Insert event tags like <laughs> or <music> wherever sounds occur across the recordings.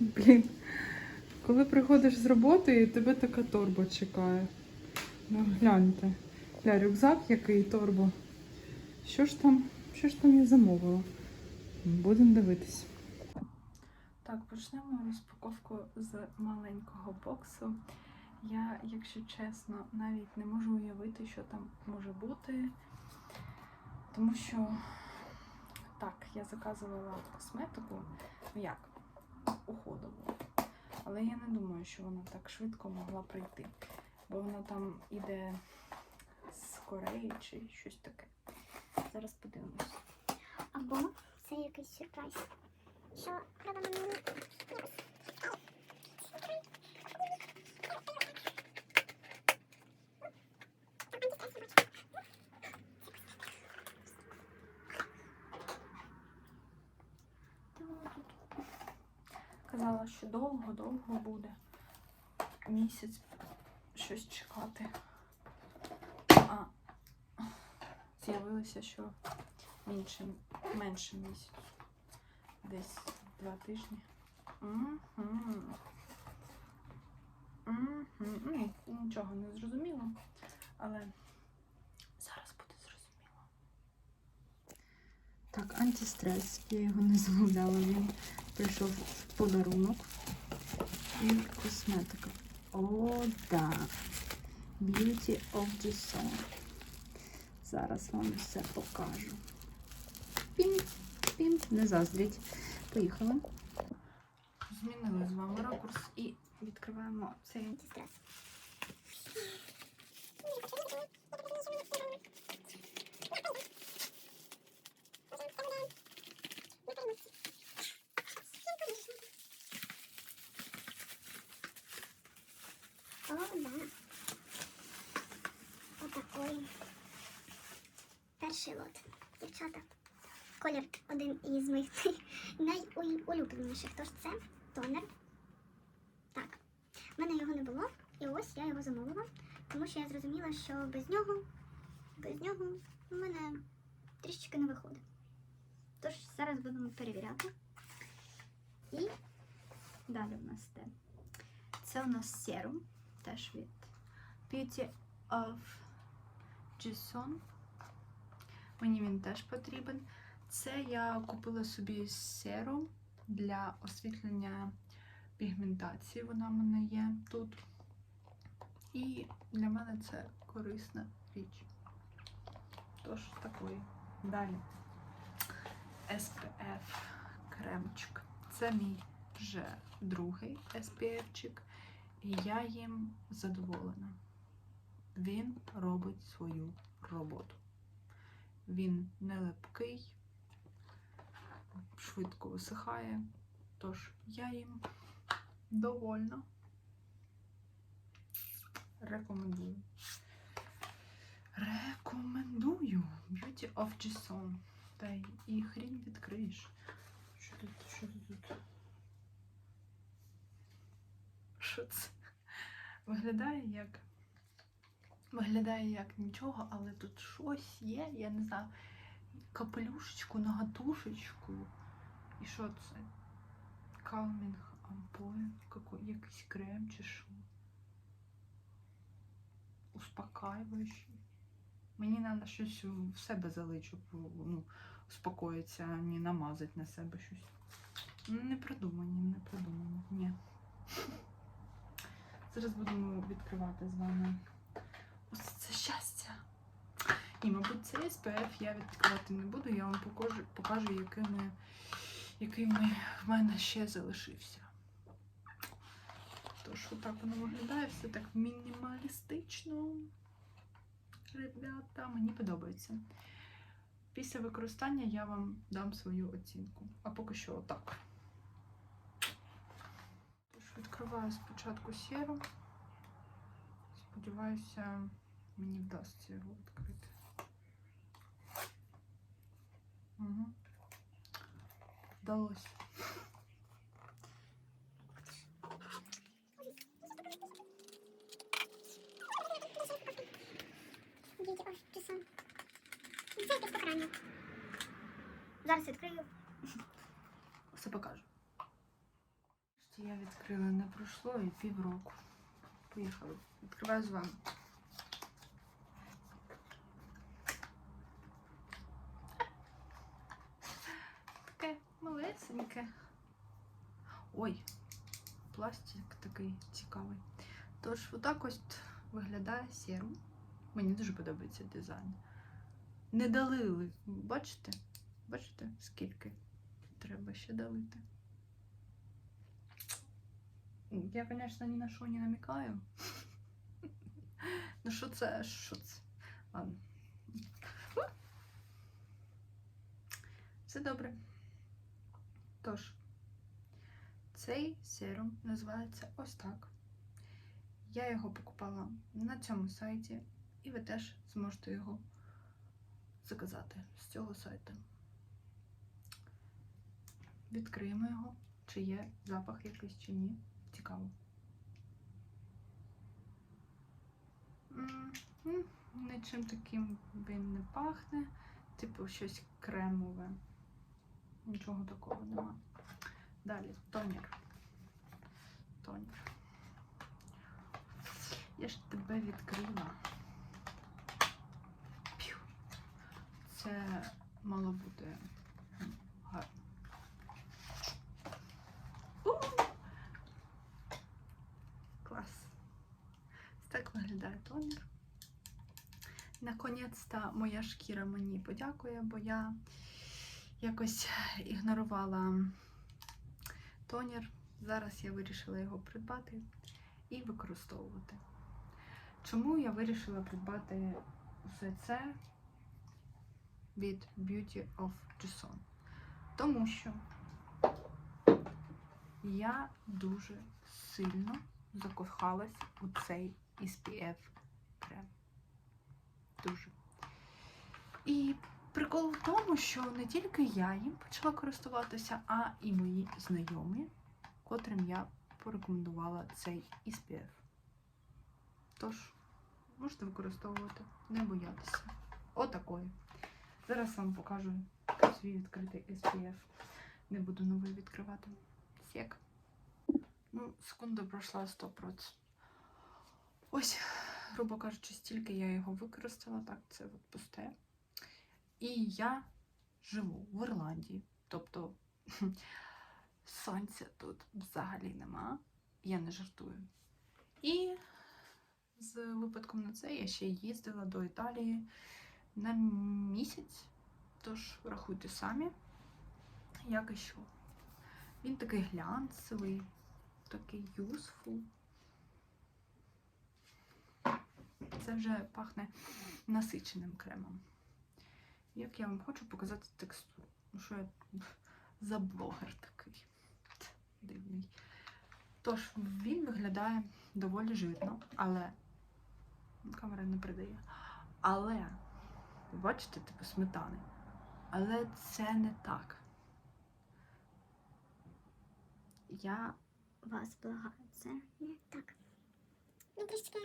Блін. Коли приходиш з роботи і тебе така торба чекає. Ну, гляньте. Гля, рюкзак який торбо. Що ж там, що ж там я замовила? Будемо дивитись. Так, почнемо розпаковку з маленького боксу. Я, якщо чесно, навіть не можу уявити, що там може бути. Тому що так, я заказувала косметику. Ну як? Уходову. Але я не думаю, що вона так швидко могла прийти. Бо вона там іде з Кореї чи щось таке. Зараз подивимось. Або це якийсь сюрприз. Що Що довго-довго буде. Місяць щось чекати. А з'явилося, що менше, менше місяць. Десь два тижні. Мгм. Ну, Нічого не зрозуміло, але зараз буде зрозуміло. Так, антистрес. Я його не замовляла. Він прийшов подарунок. І косметика. О, да. Beauty of the Sun. Зараз вам все покажу. Пім, пім, не заздріть. Поїхали. Змінили з вами ракурс і відкриваємо цей антистрес. О, да. Отакий. Перший лот. Дівчата. Колір один із моїх <laughs> найулюбленіших. Тож це тонер. Так. У мене його не було, і ось я його замовила, тому що я зрозуміла, що без нього, без нього у мене трішечки не виходить. Тож зараз будемо перевіряти. І далі в нас те. Це у нас серум, теж від Beauty of Jason. Мені він теж потрібен. Це я купила собі серум для освітлення пігментації. Вона в мене є тут. І для мене це корисна річ. Тож такої. Далі. SPF кремчик. Це мій вже другий SPF-чик. І я їм задоволена. Він робить свою роботу. Він не липкий, швидко висихає. Тож я їм довольна. Рекомендую. Рекомендую. Beauty of Jason. Та й і хрінь відкриєш. Що тут? Що тут? Що це? Виглядає як. Виглядає як нічого, але тут щось є, я не знаю. Капелюшечку, нагатушечку. І що це? Калмінг какой, якийсь крем чи що. Успокаюючий. Мені треба щось в себе залити, щоб ну, успокоїтися, а не намазати на себе щось. Не придумані, не придумані. Ні. Зараз будемо відкривати з вами. Щастя. І, мабуть, цей SPF я відкривати не буду, я вам покажу, покажу якими, якими в мене ще залишився. Тож, отак воно виглядає, все так мінімалістично. Ребята, мені подобається. Після використання я вам дам свою оцінку. А поки що отак. Тож, відкриваю спочатку серу. Сподіваюся, мені вдасться його відкрити. Угу. Вдалося. Зараз відкрию. Все покажу. Я відкрила не пройшло і півроку. Поїхали. Відкриваю з вами. Таке малесеньке. Ой, пластик такий цікавий. Тож, отак ось виглядає серум. Мені дуже подобається дизайн. Не долили. Бачите? Бачите, скільки треба ще долити? Я, звісно, ні на що не намікаю. Ну що це? Що це? Ладно. Все добре. Тож, цей серум називається ось так. Я його покупала на цьому сайті, і ви теж зможете його заказати з цього сайту. Відкриємо його, чи є запах якийсь, чи ні. Цікаво. М, Нічим таким він не пахне. Типу щось кремове. Нічого такого нема. Далі тонер. Тонер. Я ж тебе відкрила. П'ю. Це мало бути гарно. У! Клас. Так виглядає тонер. Наконець-то моя шкіра мені подякує, бо я якось ігнорувала тонер. Зараз я вирішила його придбати і використовувати. Чому я вирішила придбати все це від Beauty of Jason? Тому що я дуже сильно закохалась у цей SPF крем. Дуже. І прикол в тому, що не тільки я їм почала користуватися, а і мої знайомі, котрим я порекомендувала цей SPF. Тож, можете використовувати, не боятися. Отакої. Зараз вам покажу свій відкритий SPF. Не буду новий відкривати. Сек. Ну, секунда пройшла 100%. Ось, грубо кажучи, стільки я його використала. Так, це от пусте. І я живу в Ірландії. Тобто <laughs> сонця тут взагалі нема. Я не жартую. І з випадком на це я ще їздила до Італії на місяць. Тож рахуйте самі, як і що. Він такий глянцевий, такий useful. Це вже пахне насиченим кремом. Як я вам хочу показати текстуру. Ну, що я <laughs> за блогер такий дивний. Тож, він виглядає доволі жирно, але камера не передає. Але, бачите, типу сметани. Але це не так. Я Вас благаю, це не так. Ну, трішки.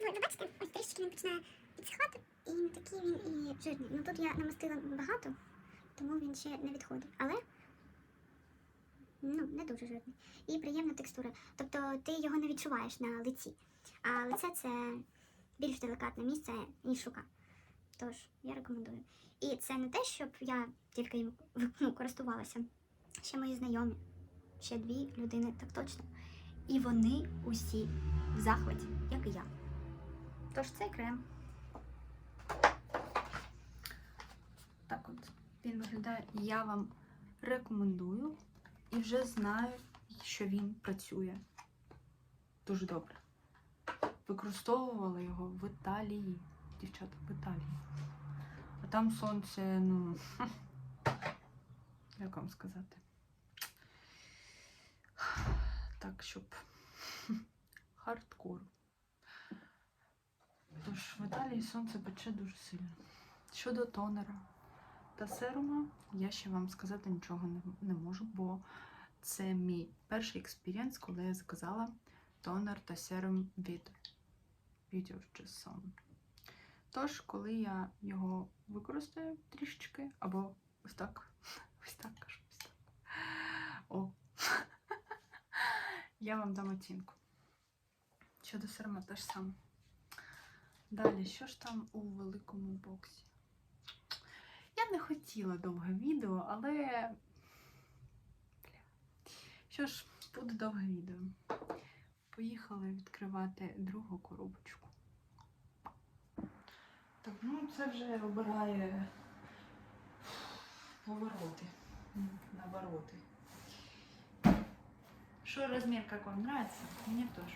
Ви бачите, ось трішки він починає підсихати, і не такий він і жирний. Ну тут я намастила багато, тому він ще не відходить. Але ну, не дуже жирний. І приємна текстура. Тобто ти його не відчуваєш на лиці. А лице це більш делікатне місце, ніж рука. Тож я рекомендую. І це не те, щоб я тільки їм ну, користувалася. Ще мої знайомі, ще дві людини, так точно. І вони усі в захваті, як і я. Тож цей крем. так от він виглядає. Я вам рекомендую і вже знаю, що він працює дуже добре. Використовувала його в Італії. Дівчата, в Італії. А там сонце, ну. <laughs> Як вам сказати? Так, щоб <laughs> хардкор. Тож в Італії сонце пече дуже сильно. Щодо тонера та серума, я ще вам сказати нічого не, можу, бо це мій перший експірієнс, коли я заказала тонер та серум від йдеш сон. Тож, коли я його використаю трішечки, або ось так, <laughs> ось так кажу, ось так. О. <laughs> Я вам дам оцінку. Щодо серма теж саме. Далі, що ж там у великому боксі? Я не хотіла довге відео, але. Бля. Що ж, буде довге відео. Поїхали відкривати другу коробочку. Так, ну це вже обирає повороти. Навороти. Що розмір, як вам нравится? Мені теж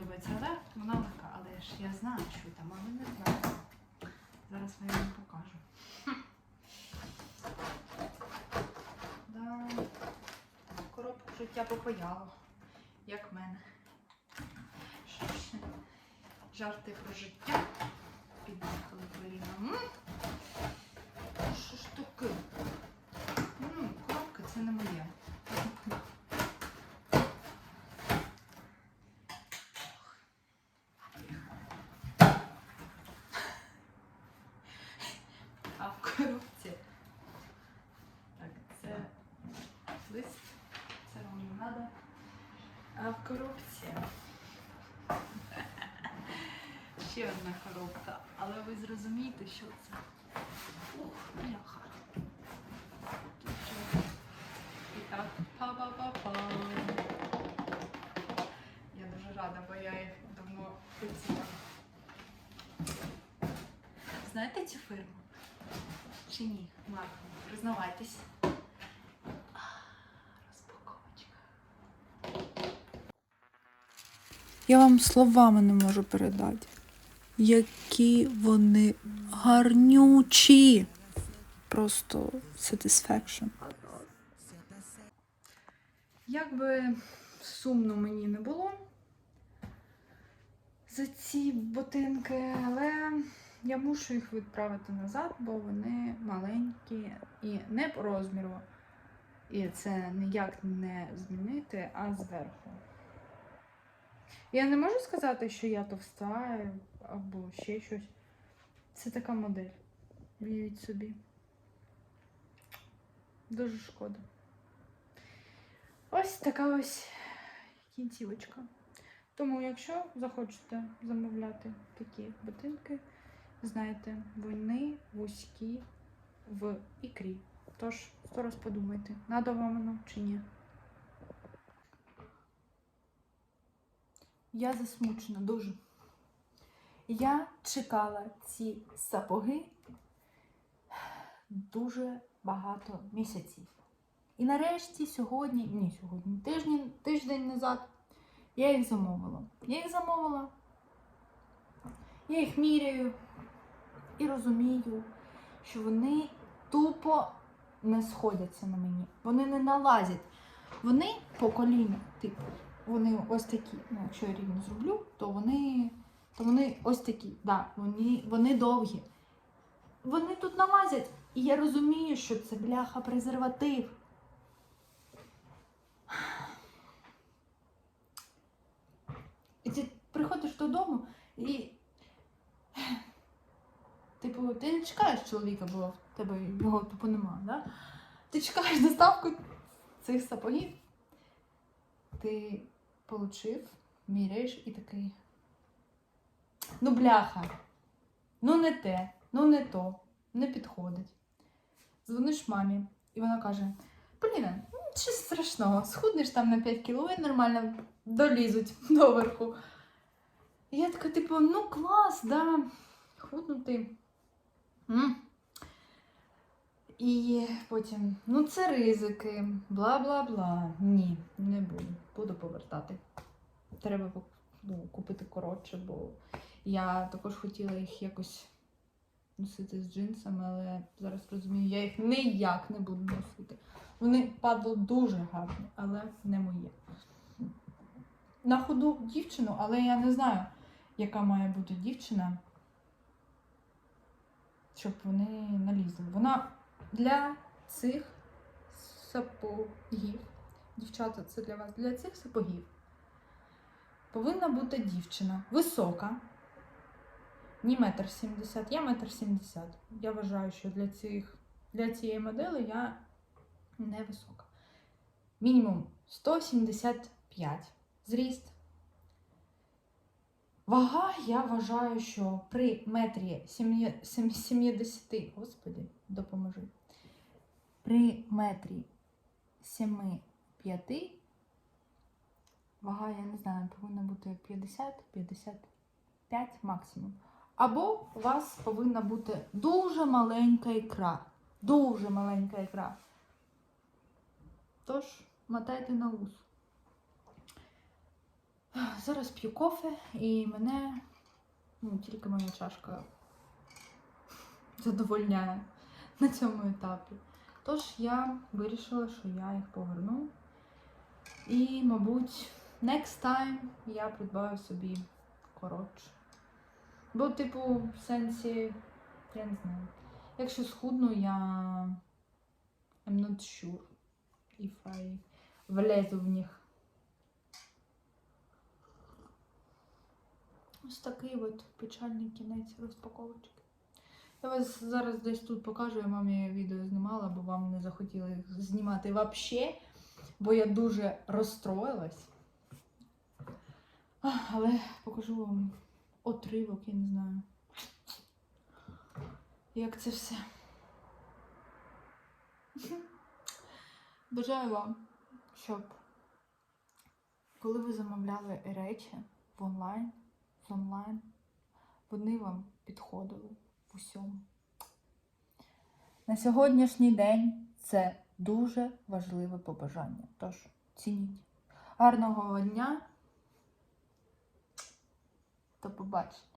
подобається. Але вона легка, але ж я знаю, що там, але не знаю. Зараз я вам покажу. Да. Коробку життя попаяло, як мене. Жарти про життя. Під'їхали Поліна. М? Що ж таке? М, Коробка це не моє. А в коробці. Так, це лист. Це вам не треба. А в коробці. Ще одна коробка. Але ви зрозумієте, що це. Ух, бляха. І так, па-па-па-па. Я дуже рада, бо я їх давно хотіла. Знаєте цю фірму? Чи ні? Марко, признавайтесь. А, Розпаковочка. Я вам словами не можу передати, які вони гарнючі. Просто satisfaction. Як би сумно мені не було за ці ботинки, але я мушу їх відправити назад, бо вони маленькі і не по розміру. І це ніяк не змінити, а зверху. Я не можу сказати, що я товста або ще щось. Це така модель. Уявіть собі. Дуже шкода. Ось така ось кінцівочка. Тому, якщо захочете замовляти такі ботинки, знайте, вони вузькі в ікрі. Тож, сто раз подумайте, надо вам воно чи ні. Я засмучена дуже. Я чекала ці сапоги дуже багато місяців. І нарешті сьогодні, ні, сьогодні, тиждень, тиждень назад я їх замовила. Я їх замовила, я їх міряю і розумію, що вони тупо не сходяться на мені. Вони не налазять. Вони по коліну, типу, вони ось такі. Ну, якщо я рівно зроблю, то вони, то вони ось такі. Да, вони, вони довгі. Вони тут налазять. І я розумію, що це бляха презерватив. І ти приходиш додому і. Типу, ти не чекаєш чоловіка, бо в тебе його тупо нема, да? Ти чекаєш доставку цих сапогів. Ти получив, міряєш і такий. Ну, бляха. Ну не те, ну не то, не підходить. Дзвониш мамі, і вона каже: Поліна, ну, що страшного, схуднеш там на 5 кіло і нормально долізуть <laughs> доверху. І я така, типу, ну клас, да, худнути. І потім, ну це ризики, бла бла бла. Ні, не буду. Буду повертати. Треба ну, купити коротше, бо я також хотіла їх якось носити з джинсами, але зараз розумію, я їх ніяк не буду носити. Вони падали дуже гарні, але не мої. На ходу дівчину, але я не знаю, яка має бути дівчина, щоб вони налізли. Вона для цих сапогів, дівчата, це для вас, для цих сапогів повинна бути дівчина висока. Ні метр сімдесят, я метр сімдесят. Я вважаю, що для, цих, для цієї моделі я не висока. Мінімум 175 зріст. Вага, я вважаю, що при метрі сім'є- сім- 70, господи, допоможи. При метрі 7-5 вага, я не знаю, повинна бути 50-55 максимум. Або у вас повинна бути дуже маленька ікра. Дуже маленька ікра. Тож, мотайте на ус. Зараз п'ю кофе і мене ну, тільки моя чашка задовольняє на цьому етапі. Тож я вирішила, що я їх поверну. І, мабуть, next time я придбаю собі коротше. Бо, типу, в сенсі, я не знаю. Якщо схудну, я I'm not sure if I влезу в них. Ось такий от печальний кінець розпаковочки. Я вас зараз десь тут покажу, я мамі відео знімала, бо вам не захотіли їх знімати взагалі, бо я дуже розстроїлась. Але покажу вам отривок, я не знаю. Як це все. Бажаю вам, щоб коли ви замовляли речі в онлайн, з онлайн, вони вам підходили в усьому. На сьогоднішній день це дуже важливе побажання. Тож цініть. Гарного дня. До побачення.